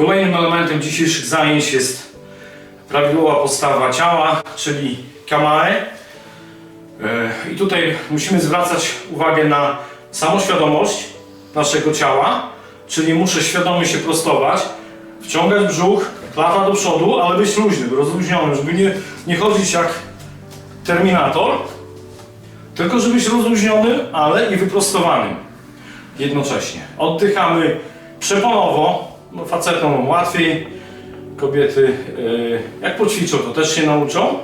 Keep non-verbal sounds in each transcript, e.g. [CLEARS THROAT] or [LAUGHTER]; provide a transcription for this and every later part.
Kolejnym elementem dzisiejszych zajęć jest prawidłowa postawa ciała, czyli kamae. E, I tutaj musimy zwracać uwagę na samoświadomość naszego ciała, czyli muszę świadomie się prostować, wciągać brzuch, klata do przodu, ale być luźnym, rozluźnionym, żeby nie, nie chodzić jak terminator, tylko żeby być rozluźnionym, ale i wyprostowanym jednocześnie. Oddychamy przeponowo, no facetom łatwiej, kobiety yy, jak poćwiczą, to też się nauczą.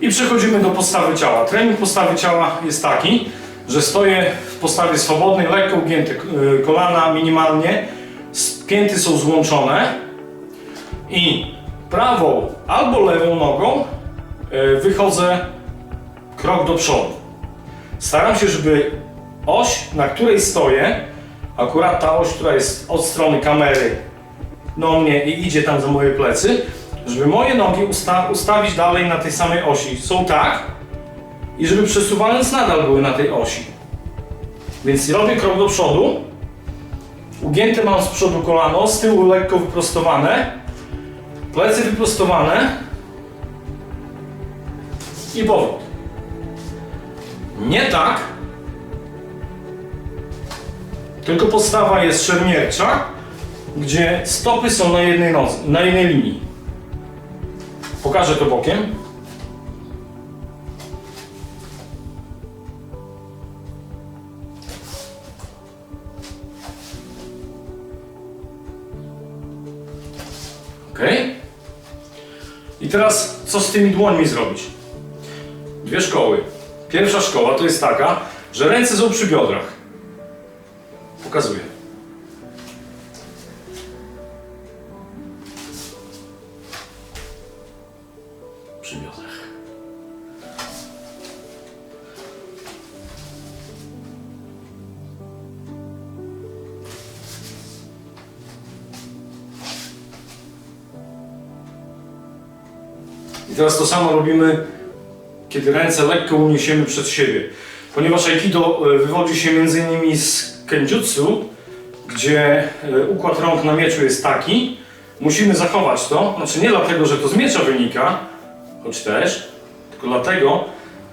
I przechodzimy do postawy ciała. Trening postawy ciała jest taki, że stoję w postawie swobodnej, lekko ugięte yy, kolana minimalnie, pięty są złączone i prawą albo lewą nogą yy, wychodzę krok do przodu. Staram się, żeby oś, na której stoję, akurat ta oś, która jest od strony kamery do mnie i idzie tam za moje plecy, żeby moje nogi usta ustawić dalej na tej samej osi. Są tak i żeby przesuwając nadal były na tej osi. Więc robię krok do przodu, ugięte mam z przodu kolano, z tyłu lekko wyprostowane, plecy wyprostowane i powrót. Nie tak, tylko postawa jest szermiercza, gdzie stopy są na jednej, nodze, na jednej linii. Pokażę to bokiem. Ok. I teraz co z tymi dłońmi zrobić? Dwie szkoły. Pierwsza szkoła to jest taka, że ręce są przy biodrach. Pokazuję. Przy biodrach. I teraz to samo robimy, kiedy ręce lekko uniesiemy przed siebie. Ponieważ Aikido e, wywodzi się m.in. z Kenjutsu, gdzie e, układ rąk na mieczu jest taki, musimy zachować to. Znaczy nie dlatego, że to z miecza wynika, choć też, tylko dlatego,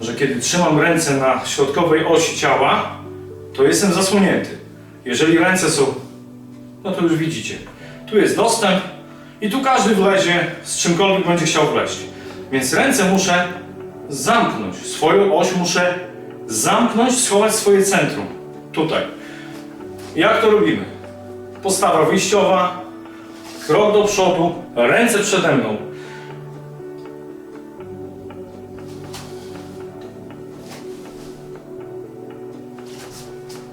że kiedy trzymam ręce na środkowej osi ciała, to jestem zasłonięty. Jeżeli ręce są, no to już widzicie, tu jest dostęp i tu każdy wlezie z czymkolwiek będzie chciał wleźć. Więc ręce muszę zamknąć, swoją oś muszę zamknąć, schować swoje centrum. Tutaj. Jak to robimy? Postawa wyjściowa, krok do przodu, ręce przede mną.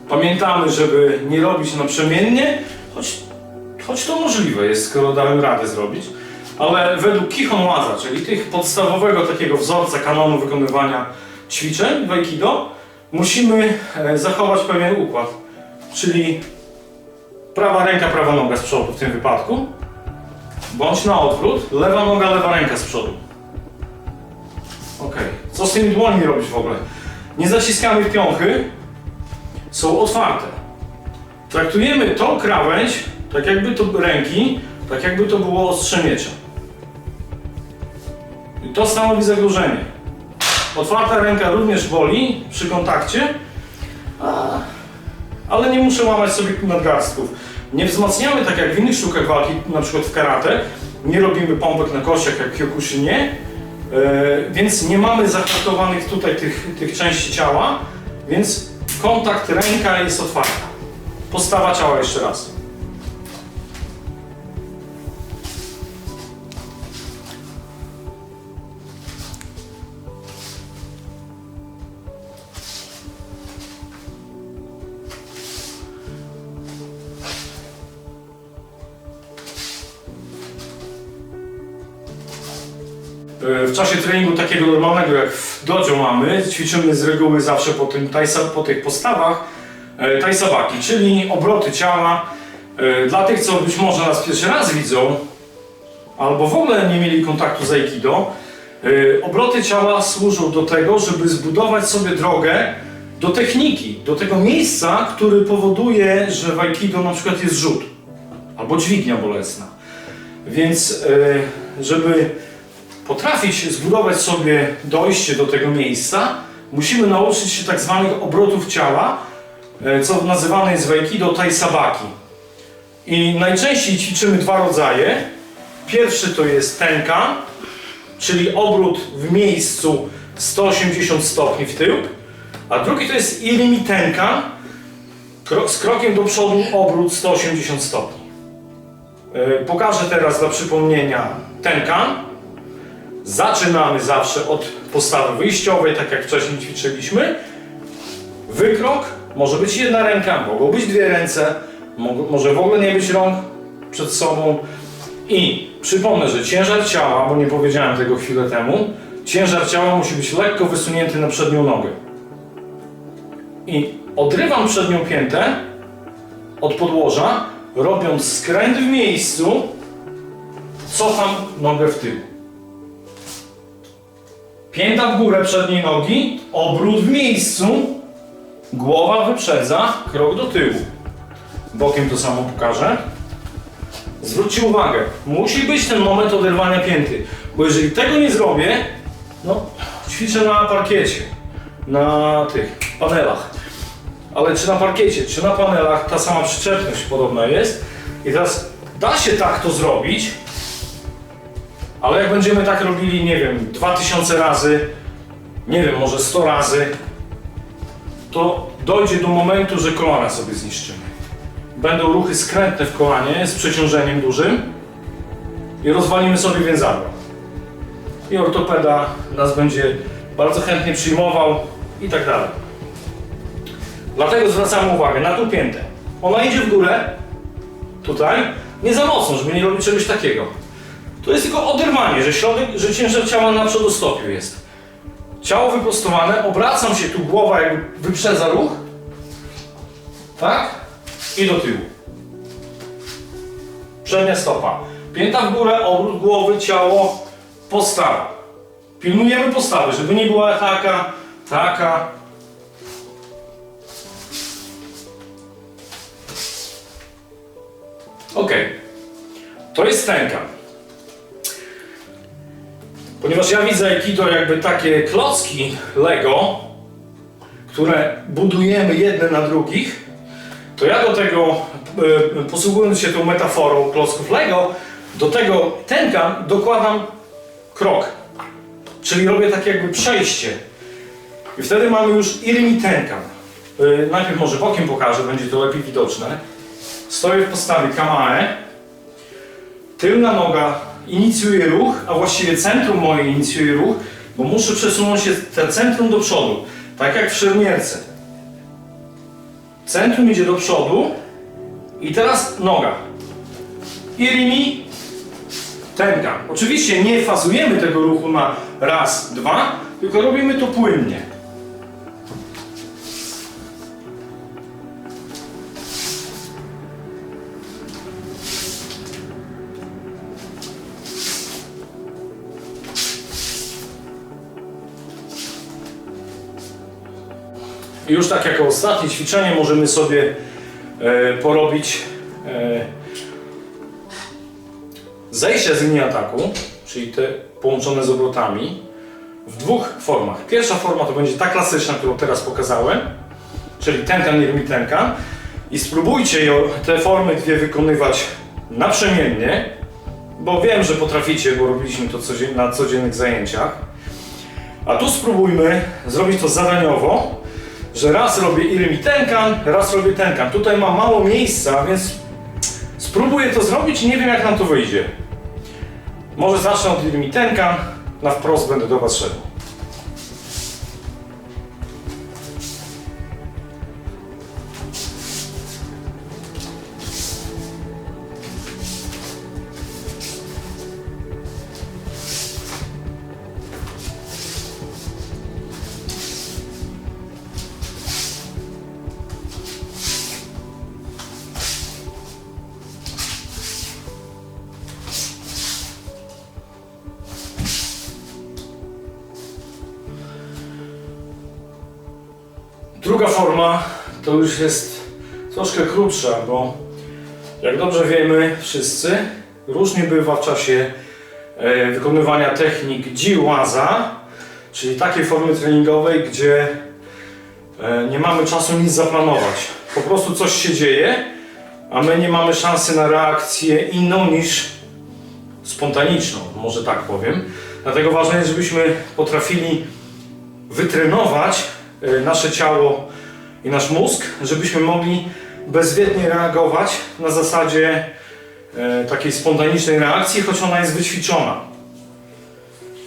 Pamiętamy, żeby nie robić naprzemiennie, choć, choć to możliwe jest, skoro dałem radę zrobić. Ale według Kihon Waza, czyli tych podstawowego takiego wzorca kanonu wykonywania ćwiczeń w Aikido, musimy e, zachować pewien układ. Czyli prawa ręka, prawa noga z przodu w tym wypadku, bądź na odwrót, lewa noga, lewa ręka z przodu. Ok. Co z tymi dłońmi robić w ogóle? Nie zaciskamy piąchy, są otwarte. Traktujemy tą krawędź, tak jakby to ręki, tak jakby to było ostrze miecza. I to stanowi zagrożenie. Otwarta ręka również boli przy kontakcie, ale nie muszę łamać sobie nadgarstków. Nie wzmacniamy tak jak w innych sztukach walki, na przykład w karate, nie robimy pompek na kościach jak w Kyokushinie, e, więc nie mamy zahartowanych tutaj tych, tych części ciała, więc kontakt ręka jest otwarta. Postawa ciała jeszcze raz. W czasie treningu takiego normalnego, jak w dojo mamy, ćwiczymy z reguły zawsze po, tym taisa, po tych postawach e, taisabaki, czyli obroty ciała. E, Dla tych, co być może nas pierwszy raz widzą, albo w ogóle nie mieli kontaktu z Aikido, e, obroty ciała służą do tego, żeby zbudować sobie drogę do techniki, do tego miejsca, który powoduje, że w Aikido na przykład jest rzut albo dźwignia bolesna. Więc e, żeby potrafić zbudować sobie dojście do tego miejsca, musimy nauczyć się tak zwanych obrotów ciała, e, co nazywane jest w Aikido Tai Sabaki. I najczęściej ćwiczymy dwa rodzaje. Pierwszy to jest tenkan, czyli obrót w miejscu 180 stopni w tył, a drugi to jest irimi tenkan, z krokiem do przodu obrót 180 stopni. Yy, Pokażę teraz dla przypomnienia tenkan. Zaczynamy zawsze od postawy wyjściowej, tak jak wcześniej ćwiczyliśmy. Wykrok, może być jedna ręka, mogą być dwie ręce, mo- może w ogóle nie być rąk przed sobą. I przypomnę, że ciężar ciała, bo nie powiedziałem tego chwilę temu, ciężar ciała musi być lekko wysunięty na przednią nogę. I odrywam przednią piętę od podłoża, robiąc skręt w miejscu, cofam nogę w tył. Pięta w górę przedniej nogi, obrót w miejscu, głowa wyprzedza, krok do tyłu. Bokiem to samo pokażę. Zwróćcie uwagę, musi być ten moment oderwania pięty, bo jeżeli tego nie zrobię, no ćwiczę na parkiecie, na tych panelach. Ale czy na parkiecie, czy na panelach ta sama przyczepność podobna jest. I teraz da się tak to zrobić, ale jak będziemy tak robili, nie wiem, 2000 razy, nie wiem, może 100 razy, to dojdzie do momentu, że kolana sobie zniszczymy. Będą ruchy skrętne w kolanie z przeciążeniem dużym i rozwalimy sobie więzadła. I ortopeda nas będzie bardzo chętnie przyjmował i tak dalej. Dlatego zwracamy uwagę na tą piętę. Ona idzie w górę, tutaj, nie za mocno, żeby nie robić czegoś takiego. To jest tylko oderwanie, że środek, że ciężar ciała na przodostopiu jest. Ciało wyprostowane, obracam się tu, głowa jakby wyprzedza ruch. Tak? I do tyłu. Przednia stopa. Pięta w górę, obrót głowy, ciało, postawa. Pilnujemy postawy, żeby nie była taka, taka. Ok. To jest stęka. Ponieważ ja widzę Aikido jakby takie klocki Lego, które budujemy jedne na drugich, to ja do tego, e, posługując się tą metaforą klocków Lego, do tego tenkan dokładam krok. Czyli robię tak jakby przejście. I wtedy mamy już irimi tenkan. E, Najpierw może bokiem pokażę, będzie to lepiej widoczne. Stoję w postawie kamae. Tylna noga inicjuje ruch, a właściwie centrum moje inicjuje ruch, bo muszę przesunąć się te centrum do przodu. Tak jak w szermierce. Centrum idzie do przodu i teraz noga. Irimi, tenka. Oczywiście nie fazujemy tego ruchu na raz, dwa, tylko robimy to płynnie. I już tak jako ostatnie ćwiczenie możemy sobie e, porobić e, zejście z linii ataku, czyli te połączone z obrotami, w dwóch formach. Pierwsza forma to będzie ta klasyczna, którą teraz pokazałem, czyli tenkan tenkan. I spróbujcie te formy dwie wykonywać naprzemiennie, bo wiem, że potraficie, bo robiliśmy to na codziennych zajęciach. A tu spróbujmy zrobić to zadaniowo, że raz robię ilmi tenkan, raz robię tenkan. Tutaj mam mało miejsca, więc spróbuję to zrobić i nie wiem jak nam to wyjdzie. Może zacznę od ilmi tenkan, na wprost będę do Was szedł. Druga forma to już jest troszkę krótsza, bo jak dobrze wiemy wszyscy, różnie bywa w czasie e, wykonywania technik dziłaza, czyli takiej formy treningowej, gdzie e, nie mamy czasu nic zaplanować. Po prostu coś się dzieje, a my nie mamy szansy na reakcję inną niż spontaniczną, może tak powiem. Dlatego ważne jest, żebyśmy potrafili wytrenować nasze ciało i nasz mózg, żebyśmy mogli bezwiednie reagować na zasadzie e, takiej spontanicznej reakcji, choć ona jest wyćwiczona.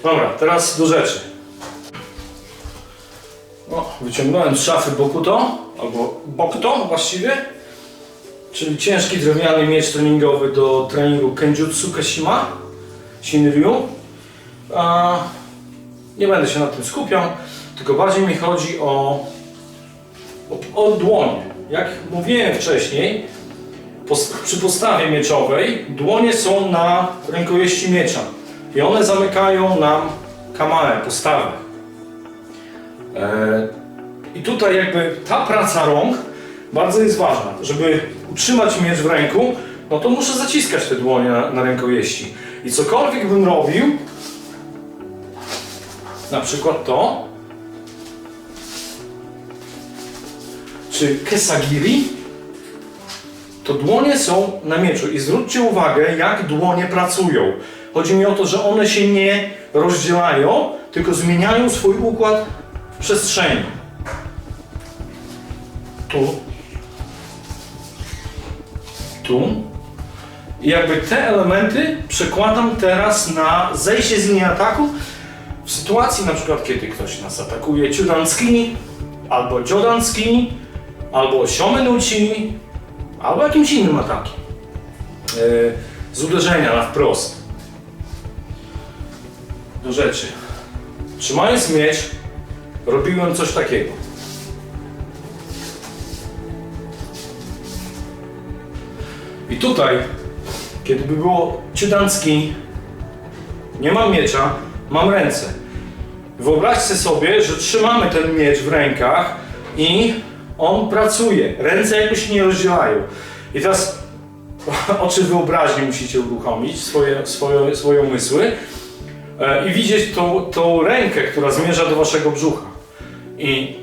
Dobra, teraz do rzeczy. No, wyciągnąłem z szafy Bokuto, albo Bokto właściwie, czyli ciężki drewniany miecz treningowy do treningu Kenjutsu Kashima, Shinryu. A, nie będę się na tym skupiał, tylko bardziej mi chodzi o, o, o dłonie. Jak mówiłem wcześniej, przy postawie mieczowej dłonie są na rękojeści miecza i one zamykają nam kamerę, postawę. E, I tutaj jakby ta praca rąk bardzo jest ważna. Żeby utrzymać miecz w ręku, no to muszę zaciskać te dłonie na, na rękojeści. I cokolwiek bym robił, na przykład to, czy kesagiri, to dłonie są na mieczu. I zwróćcie uwagę, jak dłonie pracują. Chodzi mi o to, że one się nie rozdzielają, tylko zmieniają swój układ w przestrzeni. Tu. Tu. I jakby te elementy przekładam teraz na zejście z linii ataku w sytuacji na przykład, kiedy ktoś nas atakuje ciudanski, albo jodanski, albo siomenuci, albo jakimś innym atakiem. Yy, z uderzenia na wprost. Do rzeczy. Trzymając miecz, robiłem coś takiego. I tutaj, kiedy by było ciudanski, nie mam miecza, mam ręce. Wyobraźcie sobie, że trzymamy ten miecz w rękach i on pracuje. Ręce jakoś nie rozdzielają. I teraz [LAUGHS] oczy wyobraźni musicie uruchomić, swoje, swoje, swoje umysły e, i widzieć tą, tą rękę, która zmierza do waszego brzucha. I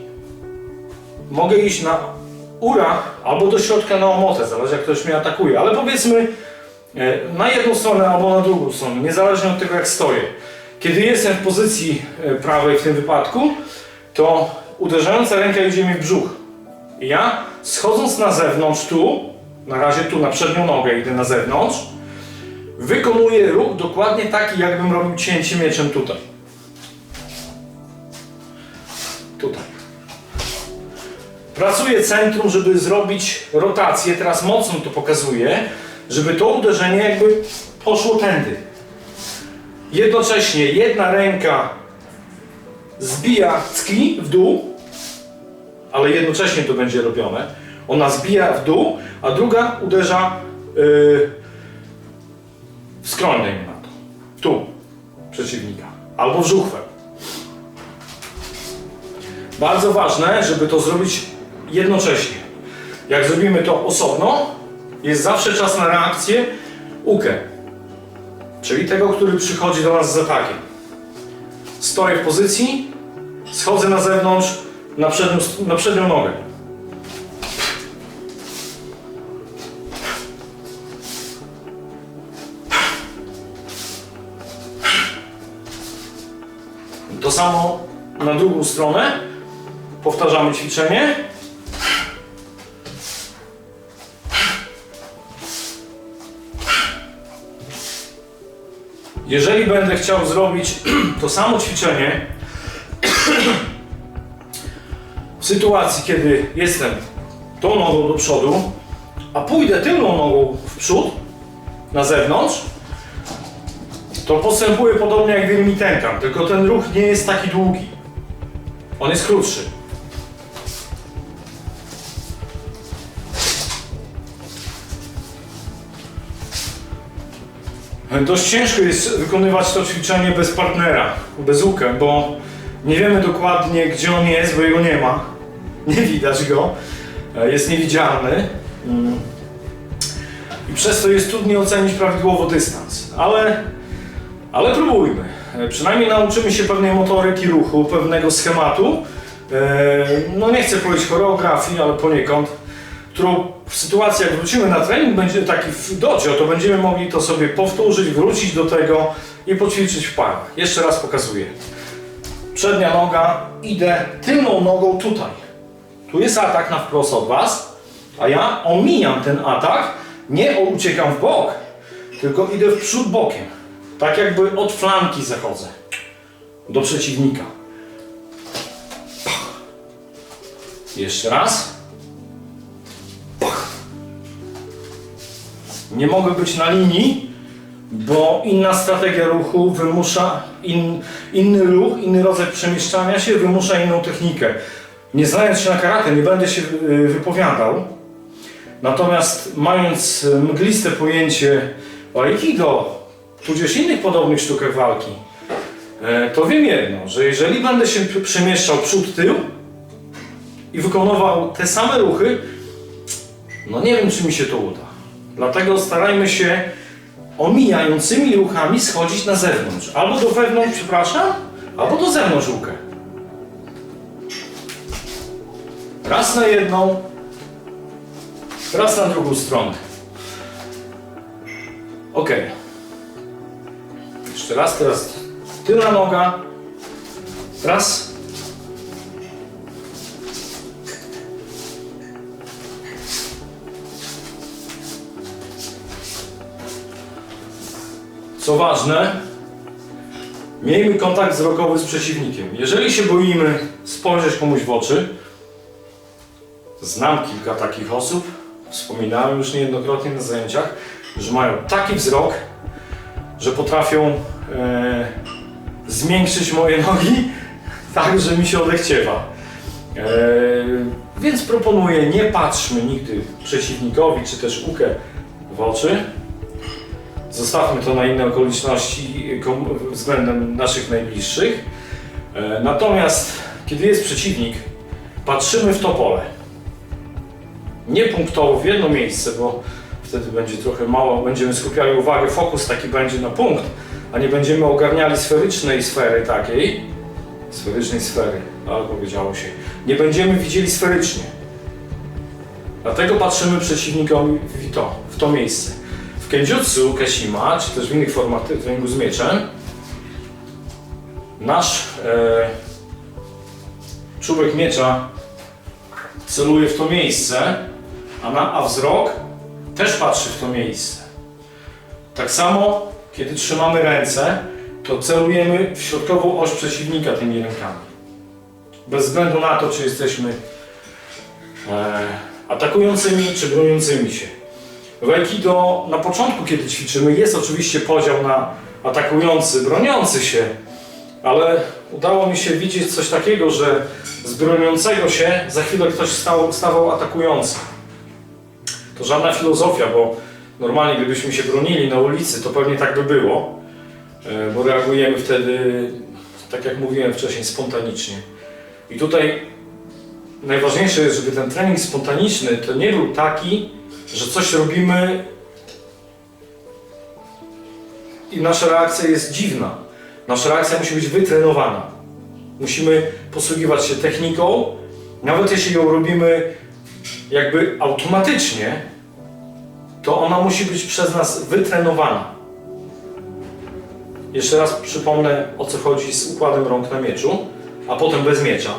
mogę iść na ura albo do środka na omotę, zależy jak ktoś mnie atakuje, ale powiedzmy e, na jedną stronę albo na drugą stronę, niezależnie od tego jak stoję. Kiedy jestem w pozycji e, prawej w tym wypadku, to uderzająca ręka idzie mi w brzuch. Ja schodząc na zewnątrz tu, na razie tu na przednią nogę idę na zewnątrz, wykonuję ruch dokładnie taki, jakbym robił cięcie mieczem tutaj. Tutaj. Pracuję centrum, żeby zrobić rotację, teraz mocno to pokazuję, żeby to uderzenie jakby poszło tędy. Jednocześnie jedna ręka zbija cki w dół, ale jednocześnie to będzie robione. Ona zbija w dół, a druga uderza yy, w dajmy na to. Tu przeciwnika. Albo w żuchwę. Bardzo ważne, żeby to zrobić jednocześnie. Jak zrobimy to osobno, jest zawsze czas na reakcję ukę. Czyli tego, który przychodzi do nas z atakiem. Stoję w pozycji, schodzę na zewnątrz, na przednią, na przednią nogę. To samo na drugą stronę. Powtarzamy ćwiczenie. Jeżeli będę chciał zrobić [CLEARS THROAT] to samo ćwiczenie [CLEARS THROAT] sytuacji, kiedy jestem tą nogą do przodu, a pójdę tylną nogą w przód, na zewnątrz, to postępuję podobnie jak Tenkan, tylko ten ruch nie jest taki długi. On jest krótszy. Dość ciężko jest wykonywać to ćwiczenie bez partnera, bez łukę, bo nie wiemy dokładnie gdzie on jest, bo jego nie ma. Nie widać go. E, Jest niewidzialny. Mm. i przez to jest trudniej ocenić prawidłowo dystans. Ale, ale próbujmy. E, Przynajmniej nauczymy się pewnej motoryki ruchu, pewnego schematu. E, No nie chcę powiedzieć choreografii, ale poniekąd, którą w sytuacji jak wrócimy na trening, będzie taki w docio, to będziemy mogli to sobie powtórzyć, wrócić do tego i poćwiczyć w parach. Jeszcze raz pokazuję. Przednia noga, idę tylną nogą tutaj. Tu jest atak na wprost od Was, a ja omijam ten atak, nie uciekam w bok, tylko idę w przód bokiem. Tak jakby od flanki zachodzę do przeciwnika. Pach. Jeszcze raz. Pach. Nie mogę być na linii, bo inna strategia ruchu wymusza in, inny ruch, inny rodzaj przemieszczania się, wymusza inną technikę. Nie znając się na karate, nie będę się y, wypowiadał. Natomiast mając y, mgliste pojęcie o aikido, tudzież innych podobnych sztukach walki, e, to wiem jedno, że jeżeli będę się przemieszczał przód-tył i wykonywał te same ruchy, no nie wiem, czy mi się to uda. Dlatego starajmy się omijającymi ruchami schodzić na zewnątrz. Albo do wewnątrz, przepraszam, albo do zewnątrz łukę. Raz na jedną, raz na drugą stronę. Ok. Jeszcze raz, teraz tylna noga. Raz. Co ważne, miejmy kontakt wzrokowy z przeciwnikiem. Jeżeli się boimy spojrzeć komuś w oczy, znam kilka takich osób, wspominałem już niejednokrotnie na zajęciach, że mają taki wzrok, że potrafią e, zmiękczyć moje nogi [LAUGHS] tak, że mi się odechciewa. E, więc proponuję, nie patrzmy nigdy przeciwnikowi czy też ukę w oczy. Zostawmy to na inne okoliczności względem naszych najbliższych. E, Natomiast, kiedy jest przeciwnik, patrzymy w to pole. Nie punktowo w jedno miejsce, bo wtedy będzie trochę mało, będziemy skupiali uwagę, fokus taki będzie na punkt, a nie będziemy ogarniali sferycznej sfery takiej, sferycznej sfery, ale powiedziało się, nie będziemy widzieli sferycznie. Dlatego patrzymy przeciwnikowi w to, w to miejsce. W Kenjutsu, Kashima, czy też w innych formach treningu z mieczem, nasz e, czubek miecza celuje w to miejsce, a, na, a wzrok też patrzy w to miejsce. Tak samo, kiedy trzymamy ręce, to celujemy w środkową oś przeciwnika tymi rękami. Bez względu na to, czy jesteśmy e, atakującymi, czy broniącymi się. W Aikido na początku, kiedy ćwiczymy, jest oczywiście podział na atakujący, broniący się, ale udało mi się widzieć coś takiego, że z broniącego się za chwilę ktoś stał, stawał atakujący. To żadna filozofia, bo normalnie gdybyśmy się bronili na ulicy, to pewnie tak by było, e, bo reagujemy wtedy, tak jak mówiłem wcześniej, spontanicznie. I tutaj najważniejsze jest, żeby ten trening spontaniczny to nie był taki, że coś robimy i nasza reakcja jest dziwna. Nasza reakcja musi być wytrenowana. Musimy posługiwać się techniką, nawet jeśli ją robimy jakby automatycznie, to ona musi być przez nas wytrenowana. Jeszcze raz przypomnę o co chodzi z układem rąk na mieczu, a potem bez miecza.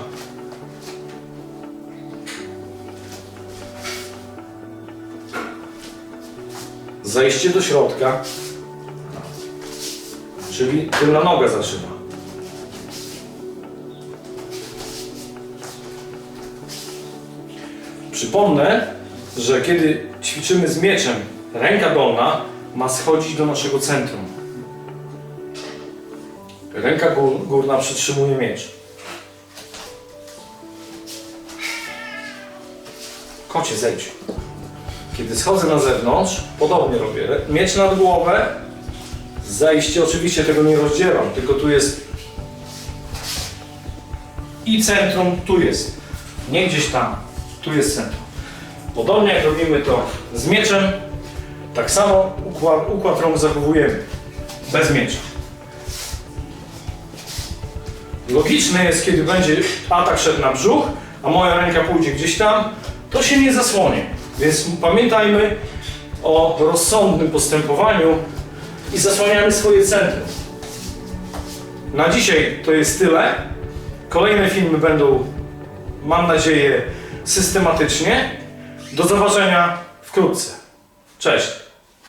Zejście do środka, czyli tylna noga zaczyna. Przypomnę, że kiedy ćwiczymy z mieczem, ręka dolna ma schodzić do naszego centrum. Ręka gór, górna przytrzymuje miecz. Kocie, zejdź. Kiedy schodzę na zewnątrz, podobnie robię. Miecz nad głowę, zejście, oczywiście tego nie rozdzielam, tylko tu jest i centrum, tu jest. Nie gdzieś tam, tu jest centrum. Podobnie jak robimy to z mieczem, Tak samo układ, układ rąk zachowujemy. Bez miecza. Logiczne jest, kiedy będzie atak szedł na brzuch, a moja ręka pójdzie gdzieś tam, to się nie zasłonię. Więc pamiętajmy o rozsądnym postępowaniu i zasłaniamy swoje centrum. Na dzisiaj to jest tyle. Kolejne filmy będą, mam nadzieję, systematycznie. Do zobaczenia wkrótce. Cześć!